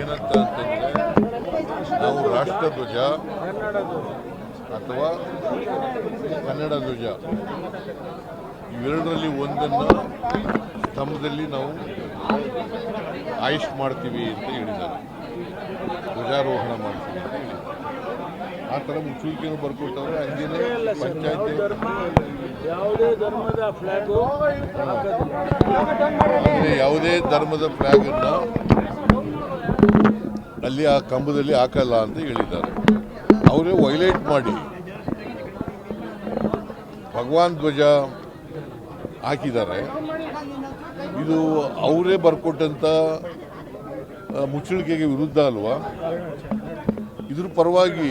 ಏನಂತ ಅಂತಂದ್ರೆ ನಾವು ರಾಷ್ಟ್ರಧ್ವಜ ಅಥವಾ ಕನ್ನಡ ಧ್ವಜ, ಇವೆರಡರಲ್ಲಿ ಒಂದನ್ನು ಸ್ತಂಭದಲ್ಲಿ ನಾವು ಆಯುಷ್ ಮಾಡ್ತೀವಿ ಅಂತ ಹೇಳಿದ್ದಾರೆ. ಧ್ವಜಾರೋಹಣ ಮಾಡ್ತೀವಿ ಅಂತ ಹೇಳಿದ್ದಾರೆ. ಆ ಥರ ಮುಚ್ಚುವಿಕೆಯನ್ನು ಬರ್ಕೊಟ್ಟವ್ರೆ ಹಂಗೇನೆ ಪಂಚಾಯತಿ ಯಾವುದೇ ಧರ್ಮದ ಫ್ಲಾಗ್ ಯಾವುದೇ ಧರ್ಮದ ಫ್ಲಾಗ್ ಅನ್ನ ಅಲ್ಲಿ ಆ ಕಂಬದಲ್ಲಿ ಹಾಕಲ್ಲ ಅಂತ ಹೇಳಿದ್ದಾರೆ. ಅವರೇ ವೈಲೇಟ್ ಮಾಡಿ ಭಗವಾನ್ ಧ್ವಜ ಹಾಕಿದ್ದಾರೆ. ಇದು ಅವರೇ ಬರ್ಕೊಟ್ಟಂತ ಮುಚ್ಚಳಿಕೆಗೆ ವಿರುದ್ಧ ಅಲ್ವಾ? ಇದ್ರ ಪರವಾಗಿ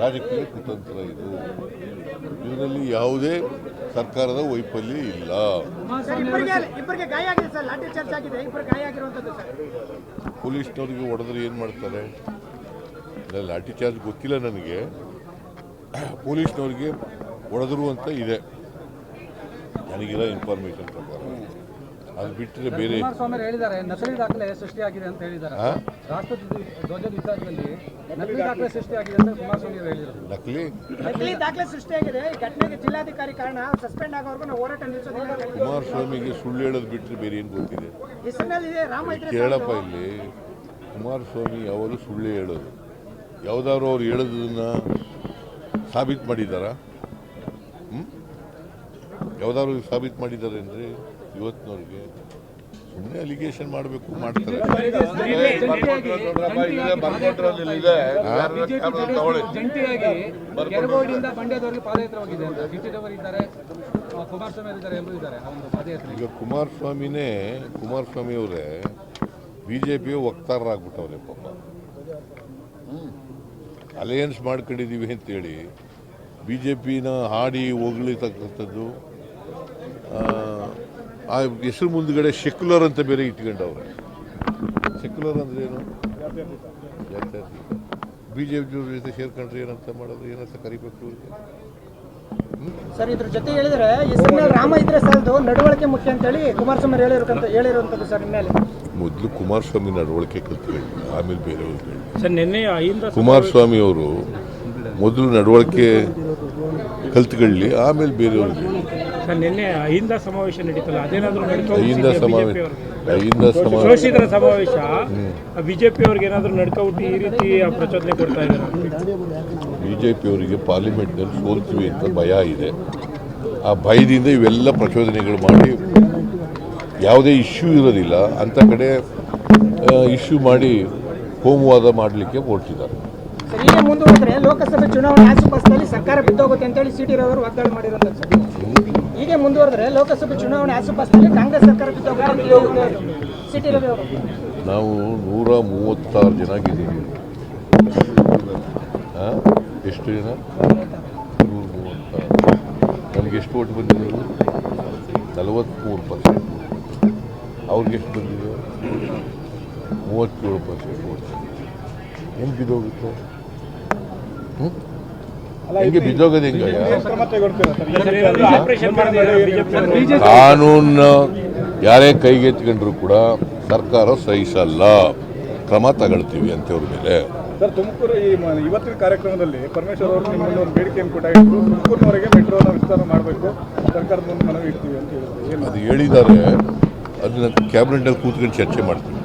ರಾಜಕೀಯ ಕುತಂತ್ರ ಇದು. ಇದರಲ್ಲಿ ಯಾವುದೇ ಸರ್ಕಾರದ ವೈಫಲ್ಯ ಇಲ್ಲ. ಪೊಲೀಸ್ನವ್ರಿಗೆ ಹೊಡೆದ್ರೆ ಏನು ಮಾಡ್ತಾರೆ? ಇಲ್ಲ, ಲಾಠಿ ಚಾರ್ಜ್ ಗೊತ್ತಿಲ್ಲ ನನಗೆ. ಪೊಲೀಸ್ನವ್ರಿಗೆ ಹೊಡೆದ್ರು ಅಂತ ಇದೆ. ನನಗಿರೋ ಇನ್ಫಾರ್ಮೇಷನ್ ಪ್ರಕಾರ. ಅದು ಬಿಟ್ಟರೆ ಬೇರೆ ಕುಮಾರಸ್ವಾಮಿ ಹೇಳಿದ್ದಾರೆ ನಕಲಿ ದಾಖಲೆ ಸೃಷ್ಟಿಯಾಗಿದೆ ಅಂತ ಹೇಳಿದ್ದಾರೆ? ರಾಷ್ಟ್ರ ಧ್ವಜ- ಧ್ವಜದ ವಿಚಾರದಲ್ಲಿ ನಕಲಿ ದಾಖಲೆ ಸೃಷ್ಟಿಯಾಗಿದೆ ಅಂತ ಕುಮಾರಸ್ವಾಮಿ ಅವರು ಹೇಳಿದರು ನಕಲಿ? ನಕಲಿ ದಾಖಲೆ ಸೃಷ್ಟಿಯಾಗಿದೆ ಘಟನೆಗೆ ಜಿಲ್ಲಾಧಿಕಾರಿ ಕಾರಣ ಸಸ್ಪೆಂಡ್ ಆಗೋವರೆಗೂ ನಾವು ಹೋರಾಟ ನಿಲ್ಲಿಸೋದಿಲ್ಲ ಕುಮಾರಸ್ವಾಮಿಗೆ ಸುಳ್ಳು ಹೇಳೋದು ಬಿಟ್ಟರೆ ಬೇರೆ ಏನು ಗೊತ್ತಿದೆ? ಹೆಸರಿನಲ್ಲಿದೆ ರಾಮ ಕೇಳಪ್ಪ ಇಲ್ಲಿ. ಕುಮಾರಸ್ವಾಮಿ ಯಾವಾಗಲೂ ಸುಳ್ಳು ಹೇಳೋದು. ಯಾವುದಾದ್ರು ಅವ್ರು ಹೇಳೋದನ್ನ ಸಾಬೀತು ಮಾಡಿದ್ದಾರಾ? ಹ್ಞೂ ಯಾವ್ದಾದ್ರು ಸಾಬೀತು ಮಾಡಿದ್ದಾರೆ ಅಂದರೆ ಇವತ್ತಿನವ್ರಿಗೆ ಸುಮ್ಮನೆ ಅಲಿಗೇಷನ್ ಮಾಡಬೇಕು ಮಾಡ್ತಾರೆ. ಈಗ ಕುಮಾರಸ್ವಾಮಿನೇ ಕುಮಾರಸ್ವಾಮಿ ಅವರೇ ಬಿ ಜೆ ಪಿಯ ವಕ್ತಾರರಾಗ್ಬಿಟ್ಟವ್ರೆ ಪಾಪ. ಅಲಯನ್ಸ್ ಮಾಡ್ಕೊಂಡಿದ್ದೀವಿ ಅಂತೇಳಿ ಬಿ ಜೆ ಪಿನ ಹಾಡಿ ಹೊಗಳಿತಕ್ಕಂಥದ್ದು ಆ, ಹೆಸರು ಮುಂದ್ಗಡೆ ಸೆಕ್ಯುಲರ್ ಅಂತ ಬೇರೆ ಇಟ್ಕೊಂಡವ್ರೆ. ಸೆಕ್ಯುಲರ್ ಅಂದ್ರೆ ಏನು? ಬಿ ಜೆ ಪಿ ಜೊತೆ ಸೇರ್ಕೊಂಡ್ರೆ ಏನಂತ ಮಾಡೋದು ಏನಂತ ಕರಿಬೇಕು? ಸರ್ ಇದ್ರ ಜೊತೆ ಹೇಳಿದ್ರೆ ಹೆಸರಿನಲ್ಲಿ ರಾಮ ಇದ್ರೆ ಸಾಲದು ನಡವಳಿಕೆ ಮುಖ್ಯ ಅಂತೇಳಿ ಕುಮಾರಸ್ವಾಮಿ ಹೇಳಿರುವಂತ ಹೇಳಿರುವಂತದ್ದು ಸರ್ ಮೇಲೆ ಮೊದಲು ಕುಮಾರಸ್ವಾಮಿ ನಡವಳಿಕೆ ಕಲ್ತ್ಕೊಳ್ಳಿ ಆಮೇಲೆ ಬೇರೆಯವ್ರು ಹೇಳಿ ಸರ್ ನಿನ್ನೆ ಅಹಿಂದ ಕುಮಾರಸ್ವಾಮಿ ಅವರು ಮೊದಲು ನಡವಳಿಕೆ ಕಲ್ತ್ಕೊಳ್ಳಿ ಆಮೇಲೆ ಬೇರೆಯವ್ರಿಗೆ ಹೇಳಿ. ಸರ್ ನಿನ್ನೆ ಅಹಿಂದ ಸಮಾವೇಶ ನಡೀತಲ್ಲ ಅದೇನಾದ್ರೂ ಅಹಿಂದ ಸಮಾವೇಶ. ಅಹಿಂದ ಸಮಾವೇಶ. ಶೋಷಿತರ ಸಮಾವೇಶ ಬಿಜೆಪಿ ಅವ್ರಿಗೆ ಏನಾದ್ರು ನಡ್ಕೊಬಿಟ್ಟು ಈ ರೀತಿ ಪ್ರಚೋದನೆ ಕೊಡ್ತಾ ಇದ್ದಾರೆ? ಬಿಜೆಪಿ ಅವರಿಗೆ ಪಾರ್ಲಿಮೆಂಟ್ನಲ್ಲಿ ಸೋಲ್ತೀವಿ ಅಂತ ಭಯ ಇದೆ. ಆ ಭಯದಿಂದ ಇವೆಲ್ಲ ಪ್ರಚೋದನೆಗಳು ಮಾಡಿ ಯಾವುದೇ ಇಶ್ಯೂ ಇರೋದಿಲ್ಲ. ಅಂಥ ಕಡೆ ಇಶ್ಯೂ ಮಾಡಿ ಹೋಮವಾದ ಮಾಡಲಿಕ್ಕೆ ಹೊರಟಿದ್ದಾರೆ. ಸರ್ ಹೀಗೆ ಮುಂದುವರೆದ್ರೆ ಲೋಕಸಭೆ ಚುನಾವಣೆ ಆಸುಪಾಸಿನಲ್ಲಿ ಸರ್ಕಾರ ಬಿದ್ದೋಗುತ್ತೆ ಅಂತೇಳಿ ಸಿ ಟಿ ರವರು ವಾಗ್ದಾಳಿ ಮಾಡಿರುವಂತದ್ದು ಸರ್. ಹೀಗೆ ಮುಂದುವರೆದ್ರೆ ಲೋಕಸಭೆ ಚುನಾವಣೆ ಆಸುಪಾಸಿನಲ್ಲಿ ಕಾಂಗ್ರೆಸ್ ಸರ್ಕಾರ ಬಿದ್ದೋಗುತ್ತೆ ಸಿ ಟಿ ರವಿ ಅವರು. ನಾವು ನೂರ ಮೂವತ್ತಾರು ಜನ? ಎಷ್ಟು ಜನ? ನಮ್ಗೆ ಎಷ್ಟು ಓಟ್ ಬಂದಿದೆ ನಲವತ್ತ್ಮೂರು ಪರ್ಸೆಂಟ್. ಅವ್ರಿಗೆ ಎಷ್ಟು ಬಂದಿದೆ? ಮೂವತ್ತೇಳು ಪರ್ಸೆಂಟ್ ಓಟ್ ಹೆಂಗೆ ಬಿದ್ದೋಗುತ್ತೆ? ಹೆಂಗೆ ಬಿದ್ದೋಗೋದು ಹೆಂಗೆ ಆಪರೇಷನ್ ಮಾಡಿದ್ದಾರೆ ಬಿಜೆಪಿ ಕಾನೂನು ಯಾರೇ ಕೈಗೆತ್ಕೊಂಡ್ರು ಕೂಡ ಸರ್ಕಾರ ಸಹಿಸಲ್ಲ. ಕ್ರಮ ತಗೊಳ್ತೀವಿ ಅಂತವ್ರ ಮೇಲೆ. ಸರ್ ತುಮಕೂರು ಈ ಇವತ್ತಿನ ಕಾರ್ಯಕ್ರಮದಲ್ಲಿ ಪರಮೇಶ್ವರ್ ಅವರು ನಿಮ್ಮಲ್ಲಿ ಒಂದು ಬೇಡಿಕೆಯನ್ನು ಕೊಟ್ಟಾಗಿತ್ತು ತುಮಕೂರಿನವರೆಗೆ ಮೆಟ್ರೋನ ವಿಸ್ತಾರ ಮಾಡಬೇಕು. ಸರ್ಕಾರದ ಮುಂದೆ ಮನವಿ ಇಡ್ತೀವಿ ಅಂತ ಹೇಳಿದ್ರು. ಏನು ಅದು ಹೇಳಿದ್ದಾರೆ. ಅದನ್ನ ಕ್ಯಾಬಿನೆಟಲ್ಲಿ ಕೂತ್ಕೊಂಡು ಚರ್ಚೆ ಮಾಡ್ತೀವಿ.